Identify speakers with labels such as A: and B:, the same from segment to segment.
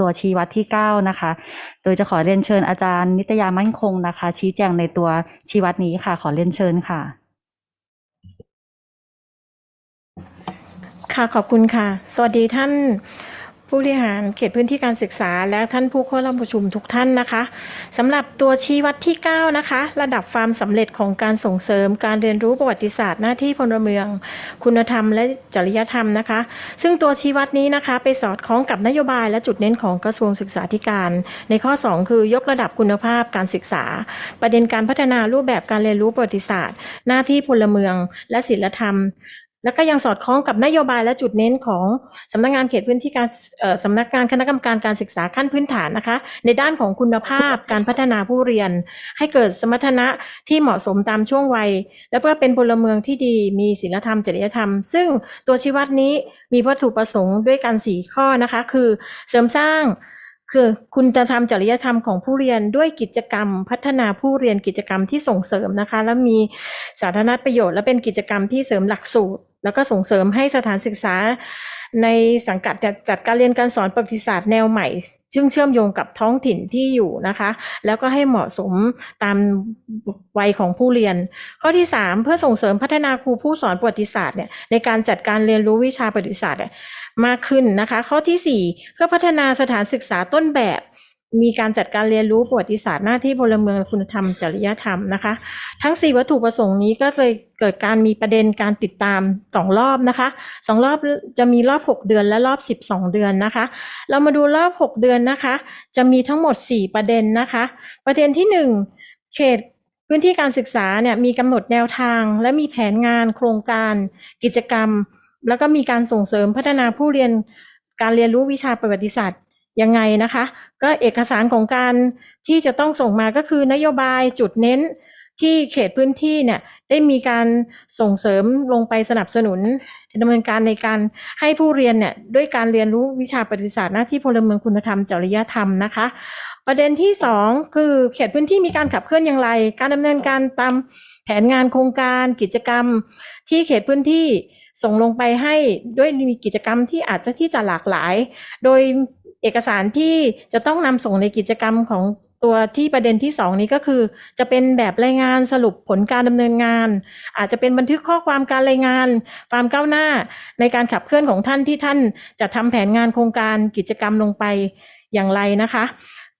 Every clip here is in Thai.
A: ตัวชี้วัดที่ 9 นะคะ โดยจะขอเรียนเชิญอาจารย์นิตยามั่นคงนะคะ ชี้แจงในตัวชี้วัดนี้ค่ะ ขอเรียนเชิญค่ะ
B: ค่ะขอบคุณค่ะ สวัสดีท่าน ผู้บริหารเขตพื้นที่การศึกษาและท่านผู้เข้าร่วมประชุมทุกท่านนะคะสำหรับตัวชี้วัดที่ 9 นะคะ ระดับความสำเร็จของการส่งเสริม การเรียนรู้ประวัติศาสตร์หน้าที่พลเมือง คุณธรรมและจริยธรรมนะคะ ซึ่งตัวชี้วัดนี้นะคะ ไปสอดคล้องกับนโยบายและจุดเน้นของกระทรวงศึกษาธิการ ในข้อ 2 คือยกระดับคุณภาพการศึกษา ประเด็นการพัฒนารูปแบบการเรียนรู้ประวัติศาสตร์ หน้าที่พลเมือง และศิลธรรม แล้วก็ยังสอดคล้องกับนโยบายและจุดเน้นของสำนักงานเขตพื้นที่การสำนักงานคณะกรรมการการศึกษาขั้นพื้นฐานนะคะ ในด้านของคุณภาพการพัฒนาผู้เรียน ให้เกิดสมรรถนะที่เหมาะสมตามช่วงวัย และเพื่อเป็นพลเมืองที่ดีมีศีลธรรมจริยธรรม ซึ่งตัวชี้วัดนี้มีวัตถุประสงค์ด้วยกันสี่ข้อนะคะ คือเสริมสร้าง คือคุณจะทำจริยธรรมของผู้เรียนด้วยกิจกรรม พัฒนาผู้เรียนกิจกรรมที่ส่งเสริมนะคะ และมีสาธารณประโยชน์ และเป็นกิจกรรมที่เสริมหลักสูตร แล้วก็ส่งเสริมให้สถานศึกษาในสังกัดจัดจัดการเรียนการสอนประวัติศาสตร์แนวใหม่ ซึ่งเชื่อมโยงกับท้องถิ่นที่อยู่นะคะ แล้วก็ให้เหมาะสมตามวัยของผู้เรียน ข้อที่ 3 เพื่อส่งเสริมพัฒนาครูผู้สอนประวัติศาสตร์เนี่ยในการจัดการเรียนรู้วิชาประวัติศาสตร์มากขึ้นนะคะ ข้อทีสี่4 เพื่อพัฒนาสถานศึกษาต้นแบบ มีการจัดการเรียนรู้ประวัติศาสตร์หน้าที่พลเมืองคุณธรรมจริยธรรมนะคะ ทั้ง 4 วัตถุประสงค์นี้ก็เลยเกิดการมีประเด็นการติดตามสองรอบนะคะสองรอบจะมีรอบ 6 เดือนและรอบ 12 เดือนนะคะ เรามาดูรอบ 6 เดือนนะคะ จะมีทั้งหมด 4 ประเด็นนะคะ ประเด็นที่ 1 เขตพื้นที่การศึกษาเนี่ยมีกำหนดแนวทาง และมีแผนงานโครงการ กิจกรรม แล้วก็มีการส่งเสริมพัฒนาผู้เรียนการเรียนรู้วิชาประวัติศาสตร์ ยังไงนะคะ ก็เอกสารของการที่จะต้องส่งมาก็คือนโยบายจุดเน้นที่เขตพื้นที่เนี่ยได้มีการส่งเสริมลงไปสนับสนุนดำเนินการในการให้ผู้เรียนเนี่ยด้วยการเรียนรู้วิชาประวัติศาสตร์หน้าที่พลเมืองคุณธรรมจริยธรรมนะคะ ประเด็นที่สองคือเขตพื้นที่มีการขับเคลื่อนอย่างไร การดำเนินการตามแผนงานโครงการกิจกรรม ที่เขตพื้นที่ส่งลงไปให้ด้วยมีกิจกรรมที่อาจจะที่จะหลากหลาย โดย เอกสารที่จะต้องนำส่งในกิจกรรมของตัวที่ประเด็นที่สองนี้ก็คือ จะเป็นแบบรายงานสรุปผลการดำเนินงาน อาจจะเป็นบันทึกข้อความการรายงาน ความก้าวหน้าในการขับเคลื่อนของท่านที่ท่านจะทำแผนงานโครงการกิจกรรมลงไปอย่างไรนะคะ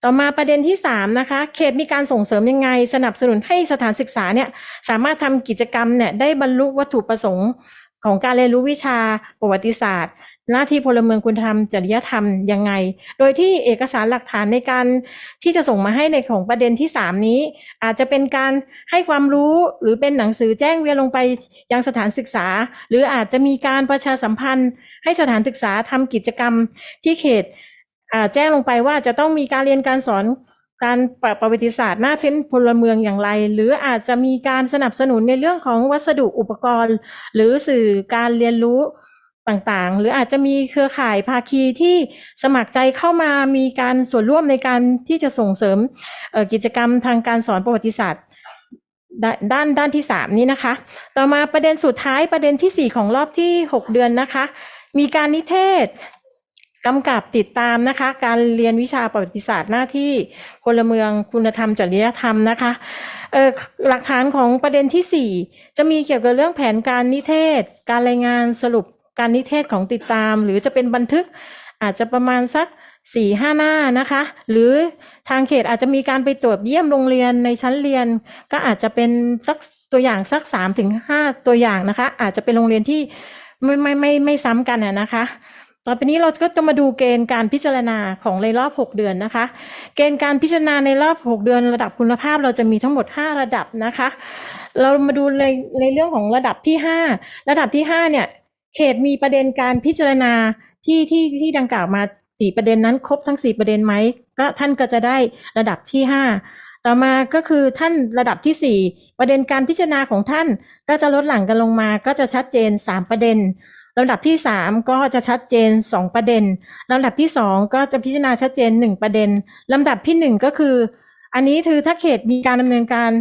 B: ต่อมาประเด็นที่ 3 นะคะ เขตมีการส่งเสริมยังไง สนับสนุนให้สถานศึกษาเนี่ยสามารถทำกิจกรรมเนี่ยได้บรรลุวัตถุประสงค์ของการเรียนรู้วิชาประวัติศาสตร์ หน้าที่พลเมืองคุณธรรมจริยธรรมยังไง โดยที่เอกสารหลักฐานในการที่จะส่งมาให้ในของประเด็นที่ 3 นี้ อาจจะเป็นการให้ความรู้หรือเป็นหนังสือแจ้งเวียนลงไปยังสถานศึกษา หรืออาจจะมีการประชาสัมพันธ์ ให้สถานศึกษาทำกิจกรรมที่เขตแจ้งลงไปว่าจะต้องมีการเรียนการสอนการประวัติศาสตร์หน้าเพ้นพลเมืองอย่างไร หรืออาจจะมีการสนับสนุนในเรื่องของวัสดุอุปกรณ์ หรือสื่อการเรียนรู้ ต่างๆ หรืออาจจะมีเครือข่ายภาคีที่สมัครใจเข้ามามีการส่วนร่วมในการที่จะส่งเสริมกิจกรรมทางการสอนประวัติศาสตร์ด้านด้านที่สามนี้นะคะ ต่อมาประเด็นสุดท้ายประเด็นที่สี่ของรอบที่หกเดือนนะคะ มีการนิเทศกำกับติดตามนะคะ การเรียนวิชาประวัติศาสตร์หน้าที่พลเมืองคุณธรรมจริยธรรมนะคะหลักฐานของประเด็นที่สี่จะมีเกี่ยวกับเรื่องแผนการนิเทศ การรายงานสรุป การนิเทศของติดตาม หรือจะเป็นบันทึกอาจจะประมาณสักสี่ห้าหน้านะคะ หรือทางเขตอาจจะมีการไปตรวจเยี่ยมโรงเรียนในชั้นเรียน ก็อาจจะเป็นสักตัวอย่างสักสามถึงห้าตัวอย่างนะคะ อาจจะเป็นโรงเรียนที่ไม่ไม่ไม่ไม่ซ้ำกันนะคะต่อไปนี้เราก็จะมาดูเกณฑ์การพิจารณาของในรอบ 6 เดือนนะคะ เกณฑ์การพิจารณาในรอบ 6 เดือนระดับคุณภาพเราจะมีทั้งหมด 5 ระดับนะคะ เรามาดูในในเรื่องของระดับที่ 5 ระดับที่5เนี่ย เขตมีประเด็นการพิจารณาที่ที่ที่ดังกล่าวมาสี่ประเด็นนั้นครบทั้งสี่ประเด็นไหมก็ท่านก็จะได้ระดับที่5ต่อมาก็คือท่านระดับที่4ประเด็นการพิจารณาของท่านก็จะลดหลั่งกันลงมา ก็จะชัดเจน3ประเด็นลำดับที่3ก็จะชัดเจน2ประเด็นลำดับที่2ก็จะพิจารณาชัดเจน1ประเด็นลำดับที่1ก็คือ อันนี้คือถ้าเขตมีการดำเนินการ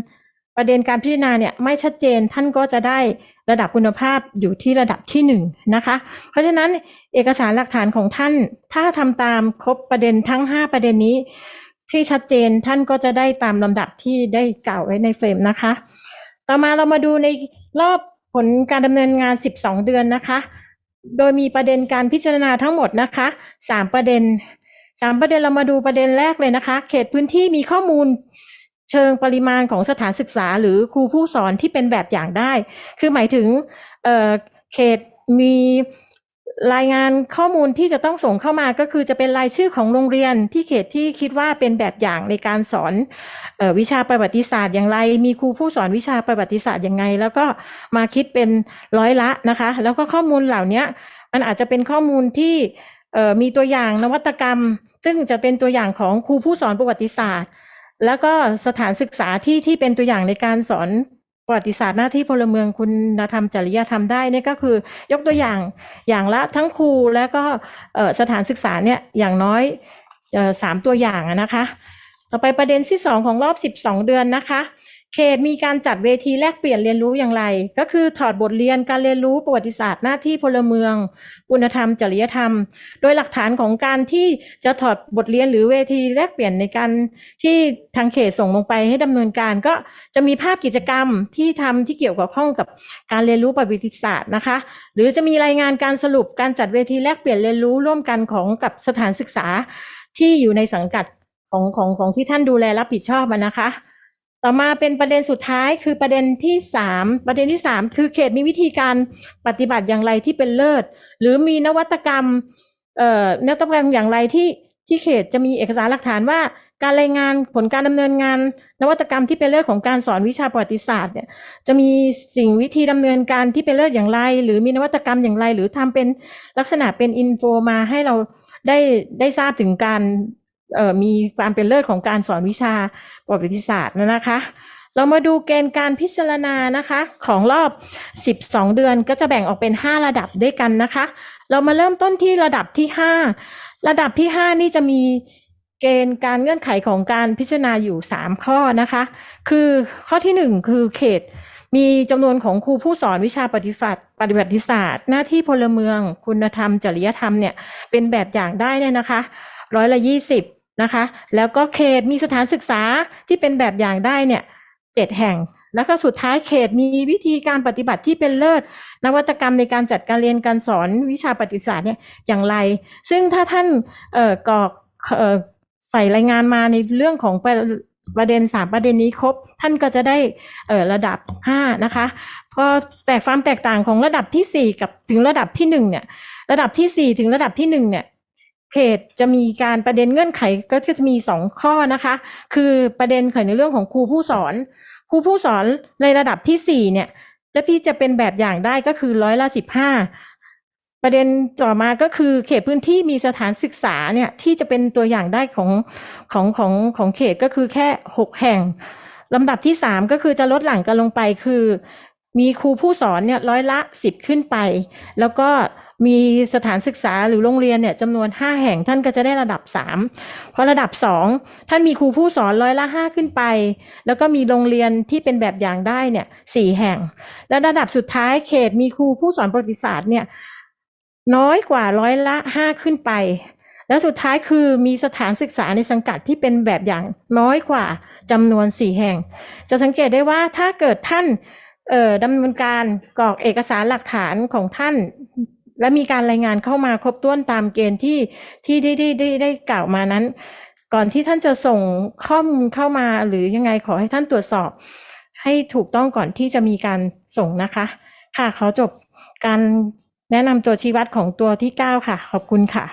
B: ประเด็นการพิจารณาเนี่ยไม่ชัดเจนท่านก็จะได้ระดับคุณภาพอยู่ที่ระดับที่หนึ่งนะคะ เพราะฉะนั้นเอกสารหลักฐานของท่าน ถ้าทำตามครบประเด็นทั้ง 5 ประเด็นนี้ ที่ชัดเจนท่านก็จะได้ตามลำดับที่ได้กล่าวไว้ในเฟรมนะคะ ต่อมาเรามาดูในรอบผลการดำเนินงาน 12 เดือนนะคะ โดยมีประเด็นการพิจารณาทั้งหมดนะคะ 3 ประเด็น 3 ประเด็นเรามาดูประเด็นแรกเลยนะคะ เขตพื้นที่มีข้อมูล เชิงปริมาณของสถานศึกษา หรือครูผู้สอนที่เป็นแบบอย่างได้ คือหมายถึงเเขตมีรายงานข้อมูลที่จะต้องส่งเข้ามาก็คือจะเป็นรายชื่อของโรงเรียนที่เขตที่คิดว่าเป็นแบบอย่างในการสอนออวิชาประวัติศาสตร์อย่างไร มีครูผู้สอนวิชาประวัติศาสตร์อยังไง แล้วก็มาคิดเป็นร้อยละนะคะ แล้วก็ข้อมูลเหล่านี้มันอาจจะเป็นข้อมูลที่มีตัวอย่างนวัตกรรม ซึ่งจะเป็นตัวอย่างของครูผู้สอนประวัติศาสตร์ แล้วก็สถานศึกษาที่ที่เป็นตัวอย่างในการสอนประวัติศาสตร์หน้าที่พลเมืองคุณธรรมจริยธรรมได้เนี่ยก็คือยกตัวอย่างอย่างละทั้งครูและก็สถานศึกษาเนี่ยอย่างน้อยสามตัวอย่างนะคะ ต่อไปประเด็นที่สองของรอบ12เดือนนะคะ เขตมีการจัดเวทีแลกเปลี่ยนเรียนรู้อย่างไร ก็คือถอดบทเรียนการเรียนรู้ประวัติศาสตร์หน้าที่พลเมือง คุณธรรม จริยธรรม โดยหลักฐานของการที่จะถอดบทเรียนหรือเวทีแลกเปลี่ยนในการที่ทางเขตส่งลงไปให้ดำเนินการ ก็จะมีภาพกิจกรรมที่ทำที่เกี่ยวกับข้องกับการเรียนรู้ประวัติศาสตร์นะคะ หรือจะมีรายงานการสรุปการจัดเวทีแลกเปลี่ยนเรียนรู้ร่วมกันของกับสถานศึกษาที่อยู่ในสังกัดของของของที่ท่านดูแลรับผิดชอบนะคะ ต่อมาเป็นประเด็นสุดท้ายคือประเด็นที่สามประเด็นที่สามคือเขตมีวิธีการปฏิบัติอย่างไรที่เป็นเลิศ หรือมีนวัตกรรมเอ่อนวัตกรรมอย่างไรที่ที่เขตจะมีเอกสารหลักฐานว่าการรายงานผลการดำเนินงาน นวัตกรรมที่เป็นเลิศของการสอนวิชาประวัติศาสตร์เนี่ยจะมีสิ่งวิธีดำเนินการที่เป็นเลิศอย่างไร หรือมีนวัตกรรมอย่างไร หรือทำเป็นลักษณะเป็นอินโฟมาให้เราได้ได้ทราบถึงการ มีความเป็นเลิศของการสอนวิชาประวัติศาสตร์นะคะ เรามาดูเกณฑ์การพิจารณานะคะ ของรอบ 12 เดือนก็จะแบ่งออกเป็น 5 ระดับด้วยกันนะคะ เรามาเริ่มต้นที่ระดับที่ 5 ระดับที่ 5 นี่จะมีเกณฑ์การเงื่อนไขของการพิจารณาอยู่ 3 ข้อนะคะ คือข้อทีหนึ่1 คือเขตมีจำนวนของครูผู้สอนวิชาปฏิบัติปฏิบัติศาสตร์ หน้าที่พลเมือง คุณธรรม จริยธรรมเนี่ยเป็นแบบอย่างได้เนี่ยนะคะร้อยละยี่สิบ นะคะ แล้วก็เขตมีสถานศึกษาที่เป็นแบบอย่างได้เนี่ยเจ็ดแห่ง แล้วก็สุดท้ายเขตมีวิธีการปฏิบัติที่เป็นเลิศ นวัตกรรมในการจัดการเรียนการสอนวิชาปฏิศาสตร์เนี่ยอย่างไร ซึ่งถ้าท่านเอ่อกรอกเอ่อใส่รายงานมาในเรื่องของประประเด็นสามประเด็นนี้ครบ ท่านก็จะได้เอ่อระดับห้านะคะพอแต่ความแตกต่างของระดับที่สี่กับถึงระดับที่หนึ่งเนี่ยระดับที่สี่ถึงระดับที่หนึ่งเนี่ย เขตจะมีการประเด็นเงื่อนไขก็จะมีสองข้อนะคะ คือประเด็นเกี่ยวในเรื่องของครูผู้สอน ครูผู้สอนในระดับที่สี่เนี่ยจะที่จะเป็นแบบอย่างได้ก็คือร้อยละสิบห้าประเด็นต่อมาก็คือเขตพื้นที่มีสถานศึกษาเนี่ยที่จะเป็นตัวอย่างได้ของของของของเขตก็คือแค่หกแห่งลำดับที่สามก็คือจะลดหลั่งกันลงไปคือ มีครูผู้สอนเนี่ยร้อยละสิบขึ้นไป แล้วก็ มีสถานศึกษาหรือโรงเรียนเนี่ยจำนวนห้าแห่งท่านก็จะได้ระดับสามพอระดับสองท่านมีครูผู้สอนร้อยละห้าขึ้นไป แล้วก็มีโรงเรียนที่เป็นแบบอย่างได้เนี่ยสี่แห่ง และระดับสุดท้ายเขตมีครูผู้สอนประวัติศาสตร์เนี่ยน้อยกว่าร้อยละห้าขึ้นไป และสุดท้ายคือมีสถานศึกษาในสังกัดที่เป็นแบบอย่างน้อยกว่าจำนวนสี่แห่ง จะสังเกตได้ว่าถ้าเกิดท่านดำเนินการกรอกเอกสารหลักฐานของท่าน และมีการรายงานเข้ามาครบถ้วนตามเกณฑ์ที่ที่ได้ได้ได้ได้กล่าวมานั้น ก่อนที่ท่านจะส่งข้อมูลเข้ามาหรือยังไงขอให้ท่านตรวจสอบ ให้ถูกต้องก่อนที่จะมีการส่งนะคะ ค่ะขอจบการแนะนำตัวชี้วัดของตัวที่ 9 ค่ะ ขอบคุณค่ะ